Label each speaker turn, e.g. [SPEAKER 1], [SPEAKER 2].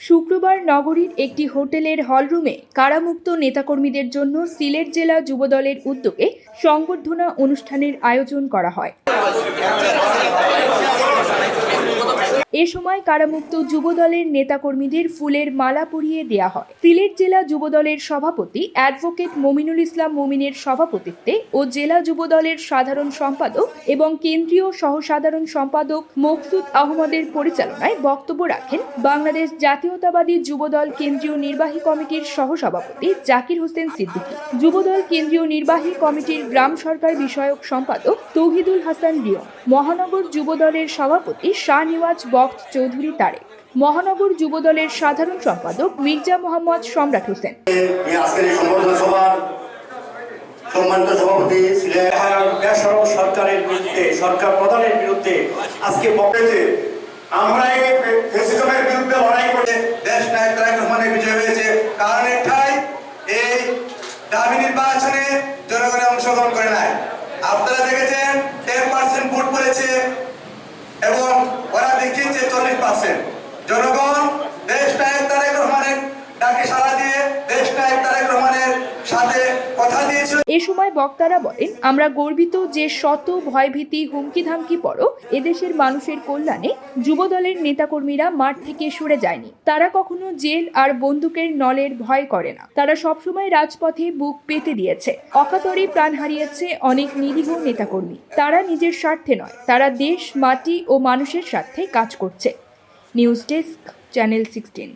[SPEAKER 1] শুক্রবার নগরীর একটি হোটেলের হলরুমে কারামুক্ত নেতাকর্মীদের জন্য সিলেট জেলা যুবদলের উদ্যোগে সংবর্ধনা অনুষ্ঠানের আয়োজন করা হয়। এ সময় কারামুক্ত যুবদলের নেতাকর্মীদের ফুলের মালা পরিয়ে দেয়া হয়। সিলেট জেলা যুবদলের সভাপতি অ্যাডভোকেট মমিনুল ইসলাম মমিনের সভাপতিত্বে ও জেলা যুবদলের সাধারণ সম্পাদক এবং কেন্দ্রীয় সহসাধারণ সম্পাদক মকসুদ আহমদের পরিচালনায় বক্তব্য রাখেন বাংলাদেশ জাতীয়তাবাদী যুবদল কেন্দ্রীয় নির্বাহী কমিটির সহসভাপতি জাকির হোসেন সিদ্দিকী। যুবদল কেন্দ্রীয় নির্বাহী কমিটির গ্রাম সরকার বিষয়ক সম্পাদক তৌহিদুল হাসান রিয়ন মহানগর যুবদলের সভাপতি শাহ শাহনিওয়াজ বক্ত চৌধুরী তারেক। মহানগর যুবদলের সাধারণ সম্পাদক মির্জা মোহাম্মদ সম্রাট হোসেন।
[SPEAKER 2] সম্মানিত সভাপতি
[SPEAKER 3] সরকারের বিরুদ্ধে, সরকার প্রধানের বিরুদ্ধে আজকে
[SPEAKER 2] আমরা এই ফেসিজমের বিরুদ্ধে লড়াই করে দেশ নায়ক তারেক রহমানের বিজয় হয়েছে। কারণ একটাই এই দাবি নির্বাচনে জনগণের অংশগ্রহণ করে নাই। আপনারা দেখেছেন টেন পার্সেন্ট ভোট পড়েছে। চল্লিশ জনগণ তারেক রহমানের ডাকে দিয়ে তারেক রহমানের সাথে কথা
[SPEAKER 1] এ সময় বক্তারা বলেন, আমরা গর্বিত যে শত ভয়ভীতি হুমকি ধামকি পরও এদেশের মানুষের কল্যাণে যুবদলের নেতাকর্মীরা মাঠ থেকে সরে যায়নি। তারা কখনো জেল আর বন্দুকের নলের ভয় করে না। তারা সবসময় রাজপথে বুক পেতে দিয়েছে। অকাতরে প্রাণ হারিয়েছে অনেক নিরীহ নেতাকর্মী। তারা নিজের স্বার্থে নয়, তারা দেশ, মাটি ও মানুষের স্বার্থে কাজ করছে। News desk channel sixteen.